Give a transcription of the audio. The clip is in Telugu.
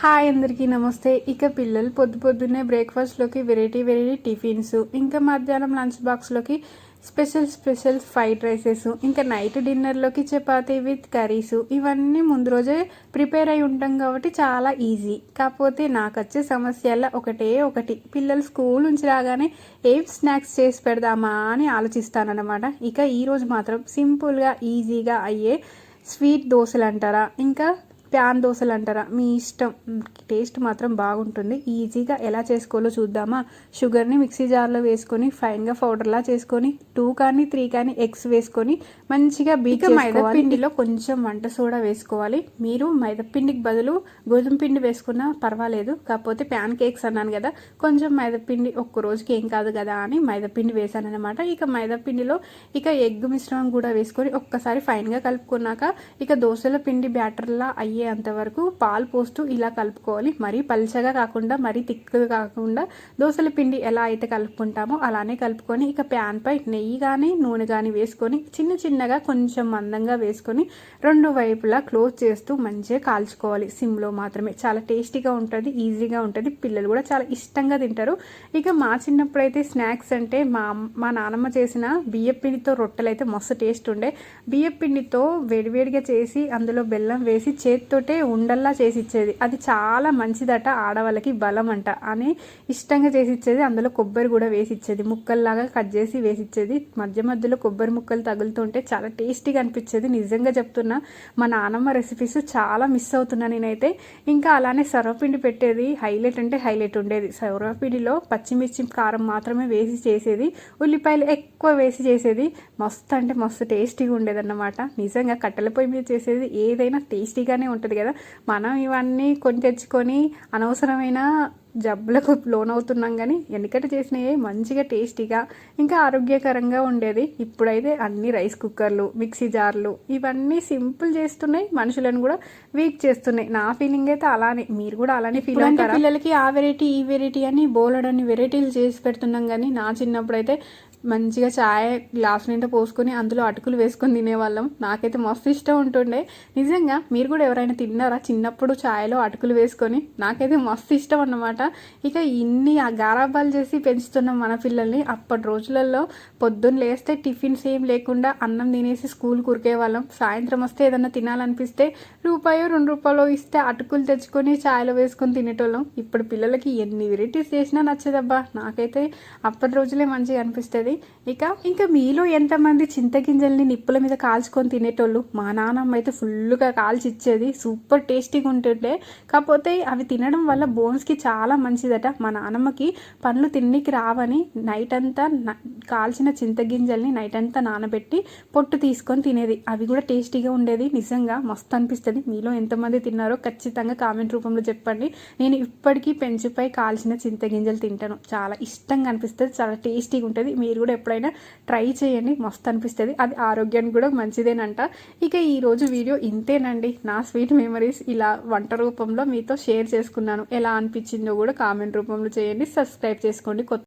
హాయ్ అందరికీ నమస్తే. ఇక పిల్లలు పొద్దు పొద్దున్నే బ్రేక్ఫాస్ట్లోకి వెరైటీ వెరైటీ టిఫిన్స్ ఇంకా మధ్యాహ్నం లంచ్ బాక్స్లోకి స్పెషల్ స్పెషల్ ఫ్రైడ్ రైసెస్ ఇంకా నైట్ డిన్నర్లోకి చపాతి విత్ కర్రీస్ ఇవన్నీ ముందు రోజే ప్రిపేర్ అయి ఉంటాం కాబట్టి చాలా ఈజీ. కాకపోతే నాకు వచ్చే సమస్యల్లో ఒకటే ఒకటి. పిల్లలు స్కూల్ నుంచి రాగానే ఏం స్నాక్స్ చేసి పెడదామా అని ఆలోచిస్తానన్నమాట. ఇక ఈరోజు మాత్రం సింపుల్గా ఈజీగా అయ్యే స్వీట్ దోశలు అంటారా ఇంకా ప్యాన్ దోశలు అంటారా? మీ ఇష్టం. టేస్ట్ మాత్రం బాగుంటుంది. ఈజీగా ఎలా చేసుకోవాలో చూద్దామా? షుగర్ని మిక్సీ జార్లో వేసుకొని ఫైన్గా పౌడర్లా చేసుకొని టూ కానీ త్రీ కానీ ఎగ్స్ వేసుకొని మంచిగా బీక మైదా పిండిలో కొంచెం వంట సోడా వేసుకోవాలి. మీరు మైదా పిండికి బదులు గోధుమ పిండి వేసుకున్నా పర్వాలేదు. కాకపోతే ప్యాన్ కేక్స్ అన్నాను కదా కొంచెం మైదా పిండి ఒక్క రోజుకి ఏం కాదు కదా అని మైదా పిండి వేసాను అనమాట ఇక మైదా పిండిలో ఇక ఎగ్ మిశ్రమం కూడా వేసుకొని ఒక్కసారి ఫైన్గా కలుపుకున్నాక ఇక దోశల పిండి బ్యాటర్లా అయ్యి అయ్యేంత వరకు పాలు పోస్తూ ఇలా కలుపుకోవాలి. మరీ పల్చగా కాకుండా మరీ తిక్కుగా కాకుండా దోశల పిండి ఎలా అయితే కలుపుకుంటామో అలానే కలుపుకొని ఇక ప్యాన్ పై నెయ్యి కానీ నూనె కానీ వేసుకొని చిన్న చిన్నగా కొంచెం మందంగా వేసుకొని రెండు వైపులా క్లోజ్ చేస్తూ మంచిగా కాల్చుకోవాలి. సిమ్లో మాత్రమే. చాలా టేస్టీగా ఉంటుంది ఈజీగా ఉంటుంది. పిల్లలు కూడా చాలా ఇష్టంగా తింటారు. ఇక మా చిన్నప్పుడు అయితే స్నాక్స్ అంటే మా మా నానమ్మ చేసిన బియ్యపిండితో రొట్టెలు అయితే మస్తు టేస్ట్ ఉండే. బియ్యపిండితో వేడివేడిగా చేసి అందులో బెల్లం వేసి చేతి చేతితోటే ఉండల్లా చేసి ఇచ్చేది అది చాలా మంచిదట ఆడవాళ్ళకి బలం అంట అని ఇష్టంగా చేసి ఇచ్చేది అందులో కొబ్బరి కూడా వేసి ఇచ్చేది ముక్కల్లాగా కట్ చేసి వేసి ఇచ్చేది మధ్య మధ్యలో కొబ్బరి ముక్కలు తగులుతుంటే చాలా టేస్టీగా అనిపించేది. నిజంగా చెప్తున్నా మా నానమ్మ రెసిపీస్ చాలా మిస్ అవుతున్నా నేనైతే. ఇంకా అలానే సర్వపిండి పెట్టేది. హైలైట్ అంటే హైలైట్ ఉండేది. సర్వపిండిలో పచ్చిమిర్చి కారం మాత్రమే వేసి చేసేది. ఉల్లిపాయలు ఎక్కువ వేసి చేసేది. మస్తు అంటే మస్తు టేస్టీగా ఉండేది అన్నమాట నిజంగా కట్టెల పొయ్యి మీద చేసేది. ఏదైనా టేస్టీగానే ఉంటుంది ఉంటుంది కదా. మనం ఇవన్నీ కొని తెచ్చుకొని అనవసరమైన జబ్బులకు లోన్ అవుతున్నాం కానీ వెనకట చేసినవి మంచిగా టేస్టీగా ఇంకా ఆరోగ్యకరంగా ఉండేది ఇప్పుడైతే అన్ని రైస్ కుక్కర్లు మిక్సీ జార్లు ఇవన్నీ సింపుల్ చేస్తున్నాయి. మనుషులను కూడా వీక్ చేస్తున్నాయి. నా ఫీలింగ్ అయితే అలానే. మీరు కూడా అలానే ఫీల్ అవుతారు? పిల్లలకి ఆ వెరైటీ ఈ వెరైటీ అని బోలెడన్ని వెరైటీలు చేసి పెడుతున్నాం కానీ నా చిన్నప్పుడు అయితే మంచిగా చాయ్ గ్లాస్ నిండా పోసుకొని అందులో అటుకులు వేసుకొని తినేవాళ్ళం. నాకైతే మస్తు ఇష్టం ఉంటుండే. నిజంగా మీరు కూడా ఎవరైనా తిన్నారా? చిన్నప్పుడు ఛాయ్లో అటుకులు వేసుకొని? నాకైతే మస్తు ఇష్టం అన్నమాట. ఇక ఇన్ని గారాబాలు చేసి పెంచుతున్నాం మన పిల్లల్ని అప్పటి రోజులలో పొద్దున్న లేస్తే టిఫిన్స్ ఏం లేకుండా అన్నం తినేసి స్కూల్ కురికే వాళ్ళం సాయంత్రం వస్తే ఏదన్నా తినాలనిపిస్తే రూపాయో రెండు రూపాయలు ఇస్తే అటుకులు తెచ్చుకొని ఛాయ్లో వేసుకొని తినేటోళ్ళం. ఇప్పుడు పిల్లలకి ఎన్ని వెరైటీస్ చేసినా నచ్చదబ్బా. నాకైతే అప్పటి రోజులే మంచిగా అనిపిస్తుంది. ఇక ఇంకా మీలో ఎంతమంది చింతగింజల్ని నిప్పుల మీద కాల్చుకొని తినేటోళ్ళు? మా నాన్నమ్మ అయితే ఫుల్గా కాల్చి ఇచ్చేది సూపర్ టేస్టీగా ఉంటుండే కాకపోతే అవి తినడం వల్ల బోన్స్కి చాలా చాలా మంచిదట. మా నాన్నమ్మకి పండ్లు తిన్నికి రావని నైట్ అంతా కాల్చిన చింతగింజల్ని నైట్ అంతా నానబెట్టి పొట్టు తీసుకొని తినేది. అవి కూడా టేస్టీగా ఉండేది. నిజంగా మస్తు అనిపిస్తుంది. మీలో ఎంతమంది తిన్నారో ఖచ్చితంగా కామెంట్ రూపంలో చెప్పండి. నేను ఇప్పటికీ పెంచుపై కాల్చిన చింతగింజలు తింటాను. చాలా ఇష్టంగా అనిపిస్తుంది. చాలా టేస్టీగా ఉంటుంది. మీరు మీరు కూడా ఎప్పుడైనా ట్రై చేయండి. మస్తు అనిపిస్తుంది. అది ఆరోగ్యానికి కూడా మంచిదేనంట. ఇక ఈరోజు వీడియో ఇంతేనండి. నా స్వీట్ మెమరీస్ ఇలా వంట రూపంలో మీతో షేర్ చేసుకున్నాను. ఎలా అనిపించిందో కూడా కామెంట్ రూపంలో చేయండి. సబ్స్క్రైబ్ చేసుకోండి. కొత్త